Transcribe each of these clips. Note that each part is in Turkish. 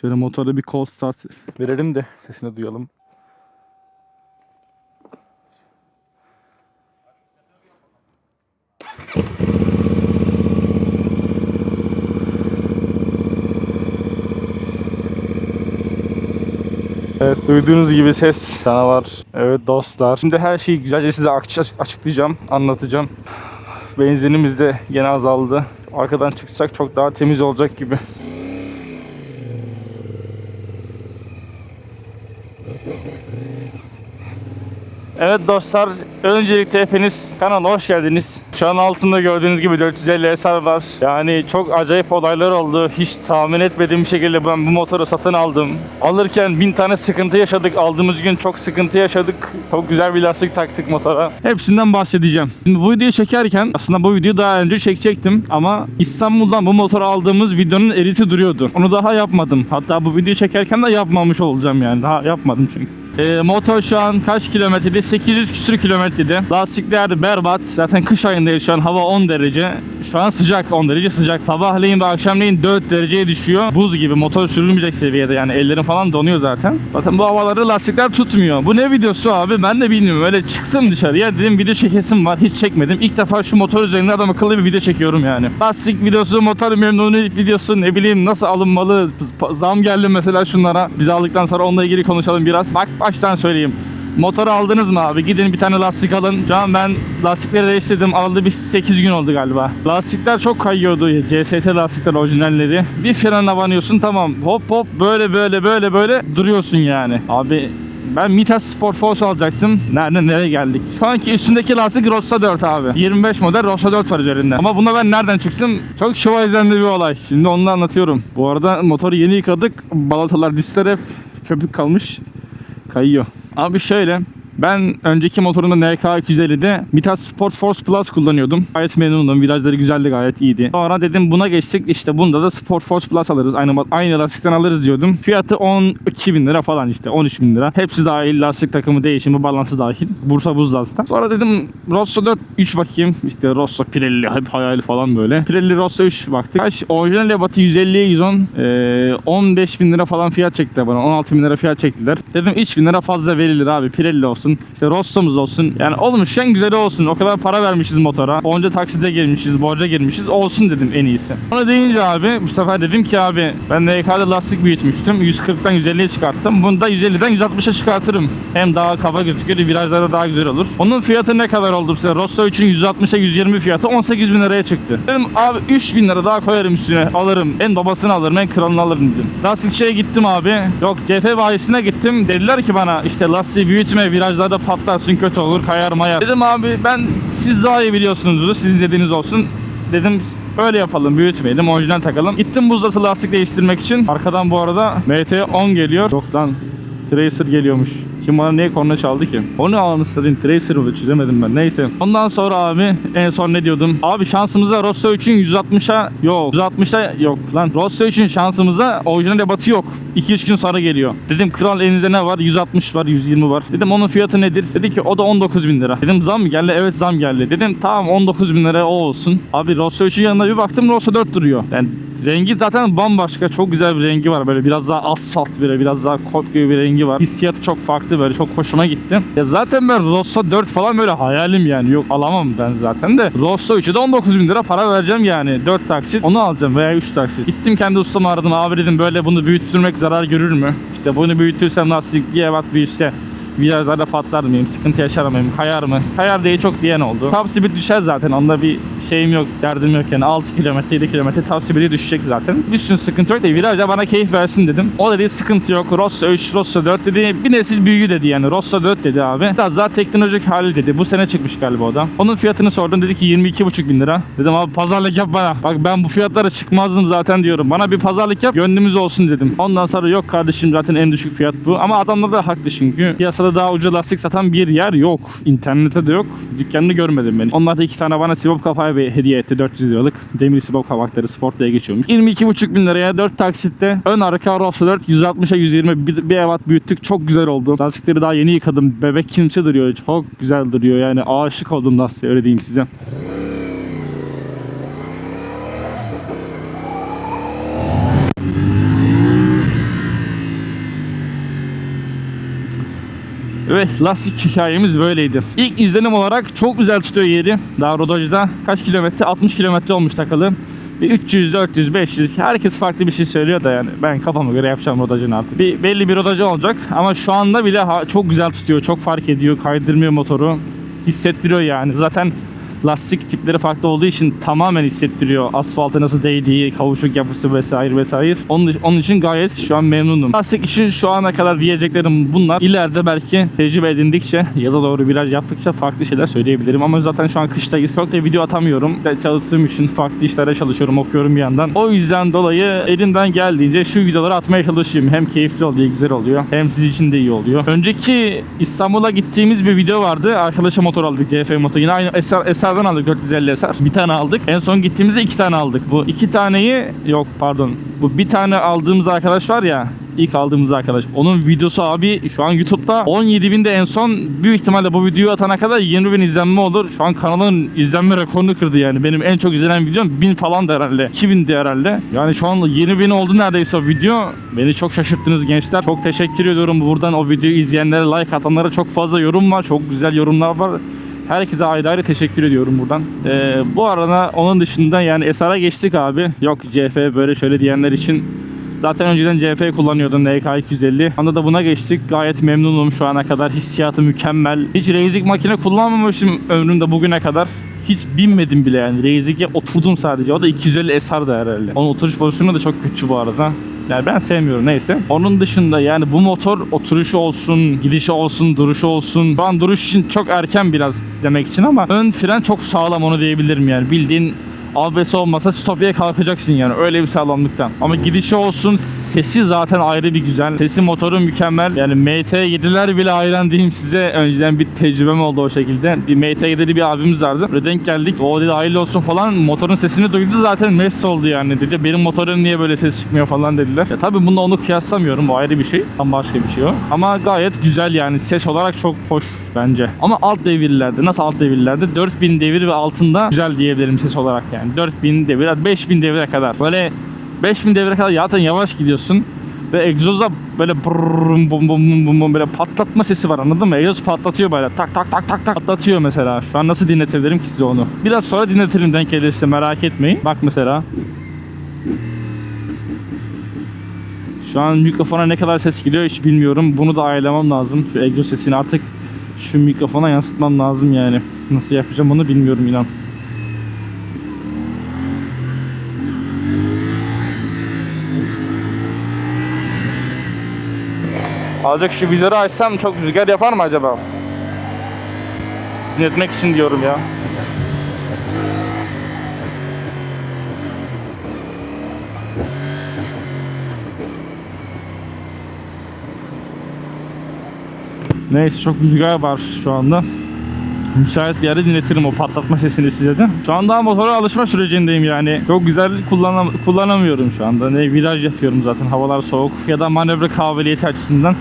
Şöyle motora bir cold start verelim de sesini duyalım. Evet duyduğunuz gibi ses canavar. Evet dostlar. Şimdi her şeyi güzelce size aç- açıklayacağım, anlatacağım. Benzinimiz de gene azaldı. Arkadan çıksak çok daha temiz olacak gibi. Evet dostlar, öncelikle hepiniz kanala hoş geldiniz. Şu an altında gördüğünüz gibi 450 SR var. Yani çok acayip olaylar oldu. Hiç tahmin etmediğim şekilde ben bu motoru satın aldım. Alırken bin tane sıkıntı yaşadık. Aldığımız gün çok sıkıntı yaşadık. Çok güzel bir lastik taktık motora. Hepsinden bahsedeceğim. Şimdi bu videoyu çekerken aslında bu videoyu daha önce çekecektim ama İstanbul'dan bu motoru aldığımız videonun editi duruyordu. Onu daha yapmadım. Hatta bu videoyu çekerken de yapmamış olacağım yani. Daha yapmadım çünkü. Ee, motor şu an kaç kilometrede? 800 küsür kilometrede. Lastikler berbat. Zaten kış ayındayız şu an. Hava 10 derece. Şu an sıcak 10 derece sıcak. Sabahleyin ve akşamleyin 4 dereceye düşüyor. Buz gibi motor sürülmeyecek seviyede yani ellerim falan donuyor zaten. Zaten bu havaları lastikler tutmuyor. Bu ne videosu abi ben de bilmiyorum. Öyle çıktım dışarıya dedim video çekesim var. Hiç çekmedim. İlk defa şu motor üzerinde adam akıllı bir video çekiyorum yani. Lastik videosu, motor memnuniyet videosu ne bileyim nasıl alınmalı. Zam geldi mesela şunlara. Biz aldıktan sonra onunla ilgili konuşalım biraz. Bak baştan söyleyeyim. Motoru aldınız mı abi? Gidin bir tane lastik alın. Şu an ben lastikleri değiştirdim. Alalı bir 8 gün oldu galiba. Lastikler çok kayıyordu. CST lastikler orijinalleri. Bir frene banıyorsun tamam. Hop hop böyle böyle böyle böyle duruyorsun yani. Abi ben Mitas Sport Force alacaktım. Nereden nereye geldik? Şu anki üstündeki lastik Rossa 4 abi. 25 model Rossa 4 var üzerinde. Ama buna ben nereden çıktım? Çok şıvayzenli bir olay. Şimdi onu anlatıyorum. Bu arada motoru yeni yıkadık. Balatalar, diskler hep köpük kalmış kayıyor. Abi şöyle ben önceki motorumda NK 250'de Mitas Sport Force Plus kullanıyordum. Gayet memnunum. Virajları güzeldi gayet iyiydi. Sonra dedim buna geçtik. İşte bunda da Sport Force Plus alırız. Aynı, aynı lastikten alırız diyordum. Fiyatı 12 bin lira falan işte. 13 bin lira. Hepsi dahil. Lastik takımı değişimi, balansı dahil. Bursa buz lastik. Sonra dedim Rosso 4 3 bakayım. İşte Rosso Pirelli hep hayali falan böyle. Pirelli Rosso 3 baktık. Kaç? Orijinal ebatı 150'ye 110. Ee, 15 bin lira falan fiyat çektiler bana. 16 bin lira fiyat çektiler. Dedim 3 bin lira fazla verilir abi. Pirelli olsun. İşte Rosso'muz olsun. Yani olmuş en güzeli olsun. O kadar para vermişiz motora. Onca taksite girmişiz, borca girmişiz. Olsun dedim en iyisi. Onu deyince abi bu sefer dedim ki abi ben NK'da lastik büyütmüştüm. 140'dan 150'ye çıkarttım. Bunu da 150'den 160'a çıkartırım. Hem daha kaba gözükür, virajlarda daha güzel olur. Onun fiyatı ne kadar oldu size? Rosso 3'ün 160'a 120 fiyatı 18 bin liraya çıktı. Dedim abi 3 bin lira daha koyarım üstüne. Alırım. En babasını alırım, en kralını alırım dedim. Lastikçiye gittim abi. Yok CF bayisine gittim. Dediler ki bana işte lastiği büyütme, virajlarda patlarsın, kötü olur, kayar mayar. Dedim abi ben siz daha iyi biliyorsunuz. Sizin dediğiniz olsun. Dedim öyle yapalım büyütmeyelim orijinal takalım. Gittim buzdası lastik değiştirmek için. Arkadan bu arada MT10 geliyor. Yok lan Tracer geliyormuş. Kim bana niye korna çaldı ki? Onu alın istediğin Tracer mı çözemedim ben. Neyse. Ondan sonra abi en son ne diyordum? Abi şansımıza Rosso 3'ün 160'a yok. 160'a yok lan. Rosso 3'ün şansımıza orijinal ebatı yok. 2-3 gün sonra geliyor. Dedim kral elinizde ne var? 160 var, 120 var. Dedim onun fiyatı nedir? Dedi ki o da 19 bin lira. Dedim zam mı geldi? Evet zam geldi. Dedim tamam 19 bin lira o olsun. Abi Rosso 3'ün yanında bir baktım Rosso 4 duruyor. Yani rengi zaten bambaşka. Çok güzel bir rengi var. Böyle biraz daha asfalt böyle biraz daha kot gibi bir rengi var. Hissiyatı çok farklı böyle çok hoşuma gitti. Ya zaten ben Rosso 4 falan böyle hayalim yani. Yok alamam ben zaten de. Rosso 3'e de 19 bin lira para vereceğim yani. 4 taksit onu alacağım veya 3 taksit. Gittim kendi ustamı aradım. Abi dedim böyle bunu büyüttürmek zarar görür mü? İşte bunu büyütürsem lastik bir evat büyüse virajlarda patlar mıyım, sıkıntı yaşar mıyım, kayar mı? Kayar diye çok diyen oldu. Top speed düşer zaten onda bir şeyim yok, derdim yok yani 6 kilometre 7 kilometre top speed'e düşecek zaten. Sürü sıkıntı yok da virajda bana keyif versin dedim. O dedi sıkıntı yok, Rosso 3, Rosso 4 dedi, bir nesil büyüğü dedi yani Rosso 4 dedi abi. Biraz daha teknolojik hali dedi, bu sene çıkmış galiba o da. Onun fiyatını sordum dedi ki 22,5 bin lira. Dedim abi pazarlık yap bana. Bak ben bu fiyatlara çıkmazdım zaten diyorum. Bana bir pazarlık yap, gönlümüz olsun dedim. Ondan sonra yok kardeşim zaten en düşük fiyat bu. Ama adamlar da haklı çünkü. Piyasada daha ucuz lastik satan bir yer yok. İnternette de yok. Dükkanını görmedim ben. Onlar da iki tane bana sibop kafaya bir hediye etti. 400 liralık. Demir sibop kavakları sport diye geçiyormuş. 22,5 bin liraya 4 taksitte ön arka Rosso 4 160'a 120 bir, bir evat büyüttük. Çok güzel oldu. Lastikleri daha yeni yıkadım. Bebek kimse duruyor. Çok güzel duruyor. Yani aşık oldum lastiğe öyle diyeyim size. Ve lastik hikayemiz böyleydi. İlk izlenim olarak çok güzel tutuyor yeri. Daha rodajda kaç kilometre? 60 kilometre olmuş takalı. Bir 300, 400, 500 herkes farklı bir şey söylüyor da yani ben kafama göre yapacağım rodajını artık. Bir, belli bir rodajı olacak ama şu anda bile çok güzel tutuyor, çok fark ediyor, kaydırmıyor motoru. Hissettiriyor yani. Zaten lastik tipleri farklı olduğu için tamamen hissettiriyor. Asfalta nasıl değdiği, kavuşuk yapısı vesaire vesaire. Onun, onun için gayet şu an memnunum. Lastik için şu ana kadar diyeceklerim bunlar. İleride belki tecrübe edindikçe, yaza doğru viraj yaptıkça farklı şeyler söyleyebilirim. Ama zaten şu an kıştayız. Çok da video atamıyorum. Çalıştığım için farklı işlere çalışıyorum, okuyorum bir yandan. O yüzden dolayı elimden geldiğince şu videoları atmaya çalışıyorum. Hem keyifli oluyor, güzel oluyor. Hem siz için de iyi oluyor. Önceki İstanbul'a gittiğimiz bir video vardı. Arkadaşa motor aldık. CF motor. Yine aynı Eser, Eser'den aldık 450 Eser. Bir tane aldık. En son gittiğimizde iki tane aldık. Bu iki taneyi yok pardon. Bu bir tane aldığımız arkadaş var ya ilk aldığımız arkadaş. Onun videosu abi şu an YouTube'da 17 binde en son büyük ihtimalle bu videoyu atana kadar 20 bin izlenme olur. Şu an kanalın izlenme rekorunu kırdı yani. Benim en çok izlenen videom 1000 falan da herhalde. 2000 de herhalde. Yani şu an 20 bin oldu neredeyse o video. Beni çok şaşırttınız gençler. Çok teşekkür ediyorum buradan o videoyu izleyenlere, like atanlara çok fazla yorum var. Çok güzel yorumlar var. Herkese ayrı ayrı teşekkür ediyorum buradan. Ee, bu arada onun dışında yani SR'a geçtik abi. Yok CF böyle şöyle diyenler için Zaten önceden CF kullanıyordum NK250. Anda da buna geçtik. Gayet memnunum şu ana kadar. Hissiyatı mükemmel. Hiç racing makine kullanmamışım ömrümde bugüne kadar. Hiç binmedim bile yani. Racing'e oturdum sadece. O da 250 SR da herhalde. Onun oturuş pozisyonu da çok kötü bu arada. Yani ben sevmiyorum neyse. Onun dışında yani bu motor oturuşu olsun, gidişi olsun, duruşu olsun. Şu an duruş için çok erken biraz demek için ama ön fren çok sağlam onu diyebilirim yani. Bildiğin Albesi olmasa stopeye kalkacaksın yani öyle bir sağlamlıktan. Ama gidişi olsun sesi zaten ayrı bir güzel. Sesi motoru mükemmel. Yani MT7'ler bile hayran diyeyim size. Önceden bir tecrübem oldu o şekilde. Bir MT7'li bir abimiz vardı. Böyle denk geldik. O dedi hayırlı olsun falan. Motorun sesini duydu zaten mest oldu yani. Dedi benim motorun niye böyle ses çıkmıyor falan dediler. Ya tabii bununla onu kıyaslamıyorum. O ayrı bir şey. Ama başka bir şey o. Ama gayet güzel yani. Ses olarak çok hoş bence. Ama alt devirlerde nasıl alt devirlerde 4000 devir ve altında güzel diyebilirim ses olarak yani. 4000 devir 5000 devire kadar. Böyle 5000 devire kadar zaten yavaş gidiyorsun. Ve egzozda böyle bum bum bum bum bum böyle patlatma sesi var anladın mı? Egzoz patlatıyor böyle tak tak tak tak tak patlatıyor mesela. Şu an nasıl dinletebilirim ki size onu? Biraz sonra dinletirim denk gelirse merak etmeyin. Bak mesela. Şu an mikrofona ne kadar ses geliyor hiç bilmiyorum. Bunu da ayarlamam lazım. Şu egzoz sesini artık şu mikrofona yansıtmam lazım yani. Nasıl yapacağım onu bilmiyorum inan. Azıcık şu vizörü açsam çok rüzgar yapar mı acaba? Dinletmek için diyorum ya. Neyse çok rüzgar var şu anda. Müsait bir yerde dinletirim o patlatma sesini size de. Şu an daha motora alışma sürecindeyim yani. Çok güzel kullanam kullanamıyorum şu anda. Ne viraj yapıyorum zaten havalar soğuk ya da manevra kabiliyeti açısından.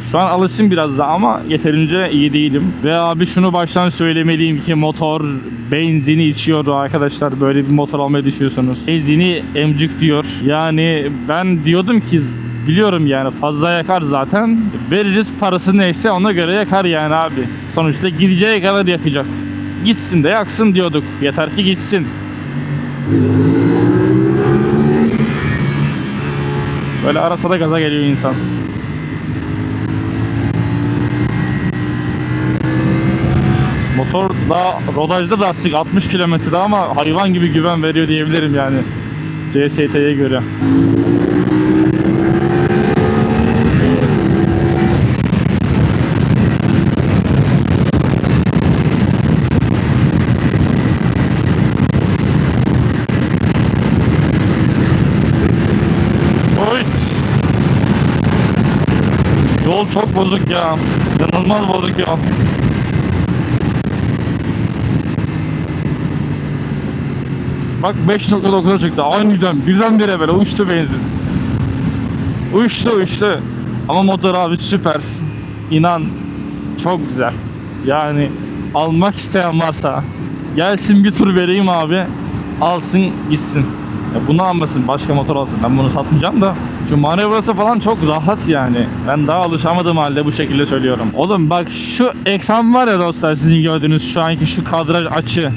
Şu an alışım biraz da ama yeterince iyi değilim. Ve abi şunu baştan söylemeliyim ki motor benzini içiyor arkadaşlar. Böyle bir motor almayı düşünüyorsanız. Benzini emcik diyor. Yani ben diyordum ki biliyorum yani fazla yakar zaten. Veririz parası neyse ona göre yakar yani abi. Sonuçta gideceği kadar yakacak. Gitsin de yaksın diyorduk. Yeter ki gitsin. Böyle ara sıra gaza geliyor insan. Motor daha rodajda lastik 60 kilometrede ama hayvan gibi güven veriyor diyebilirim yani. CST'ye göre. Yol çok bozuk ya. İnanılmaz bozuk ya. Bak 5.9'a çıktı. Aniden birdenbire böyle uçtu benzin. Uçtu uçtu. Ama motor abi süper. İnan çok güzel. Yani almak isteyen varsa gelsin bir tur vereyim abi. Alsın gitsin. Ya bunu almasın başka motor alsın. Ben bunu satmayacağım da Şu manevrası falan çok rahat yani. Ben daha alışamadığım halde bu şekilde söylüyorum. Oğlum bak şu ekran var ya dostlar sizin gördüğünüz şu anki şu kadraj açı.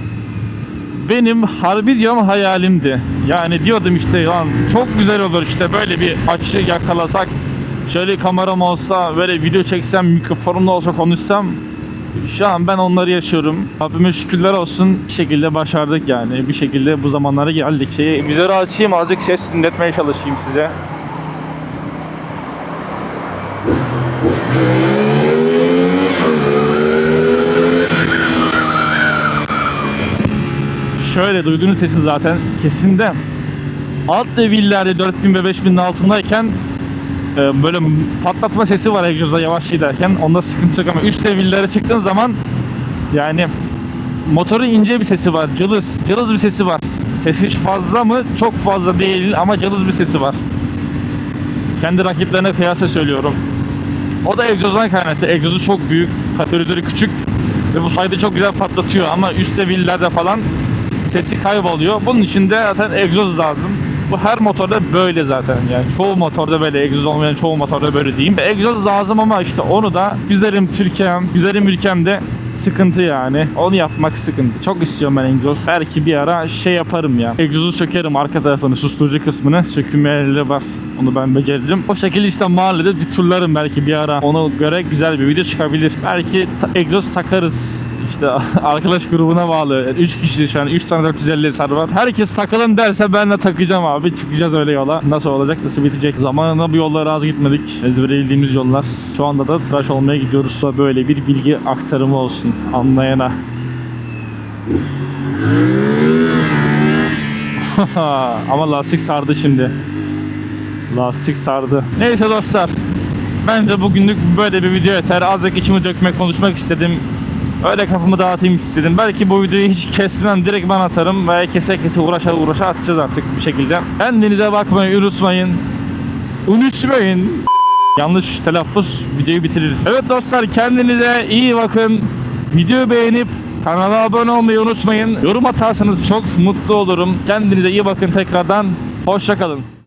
Benim harbi diyorum hayalimdi. Yani diyordum işte lan çok güzel olur işte böyle bir açı yakalasak. Şöyle kameram olsa böyle video çeksem mikrofonumla olsa konuşsam şu an ben onları yaşıyorum. Rabbime şükürler olsun bir şekilde başardık yani. Bir şekilde bu zamanlara geldik. Şeyi vizörü açayım azıcık ses dinletmeye çalışayım size. Şöyle duyduğunuz sesi zaten kesinde. Alt devillerde 4000 ve 5000'in altındayken e, böyle patlatma sesi var egzoza yavaş giderken. Onda sıkıntı yok ama üst seviyelere çıktığın zaman yani motorun ince bir sesi var. Cılız, cılız bir sesi var. Sesi hiç fazla mı? Çok fazla değil ama cılız bir sesi var. Kendi rakiplerine kıyasla söylüyorum. O da egzozdan kaynaklı. Egzozu çok büyük, katalizörü küçük ve bu sayede çok güzel patlatıyor ama üst seviyelerde falan sesi kayboluyor. Bunun için de zaten egzoz lazım. Bu her motorda böyle zaten yani çoğu motorda böyle egzoz olmayan çoğu motorda böyle diyeyim. Egzoz lazım ama işte onu da güzelim Türkiye'm, güzelim ülkemde sıkıntı yani. Onu yapmak sıkıntı. Çok istiyorum ben egzoz. Belki bir ara şey yaparım ya. Egzozu sökerim arka tarafını, susturucu kısmını. Sökülmeleri var. Onu ben beceririm. O şekilde işte mahallede bir turlarım belki bir ara. Onu göre güzel bir video çıkabilir. Belki egzoz takarız. İşte arkadaş grubuna bağlı. 3 kişi şu an 3 tane 450 sar var. Herkes takalım derse ben de takacağım abi. Çıkacağız öyle yola. Nasıl olacak, nasıl bitecek? Zamanında bu yollara az gitmedik. Ezbere yollar. Şu anda da tıraş olmaya gidiyoruz. Böyle bir bilgi aktarımı olsun anlayana. Ama lastik sardı şimdi. Lastik sardı. Neyse dostlar. Bence bugünlük böyle bir video yeter. Azıcık içimi dökmek, konuşmak istedim. Öyle kafamı dağıtayım istedim. Belki bu videoyu hiç kesmem. Direkt ben atarım. Veya kese kese uğraşa uğraşa atacağız artık bir şekilde. Kendinize bakmayı unutmayın. Unutmayın. Yanlış telaffuz videoyu bitirir. Evet dostlar kendinize iyi bakın. Videoyu beğenip kanala abone olmayı unutmayın. Yorum atarsanız çok mutlu olurum. Kendinize iyi bakın tekrardan. Hoşçakalın.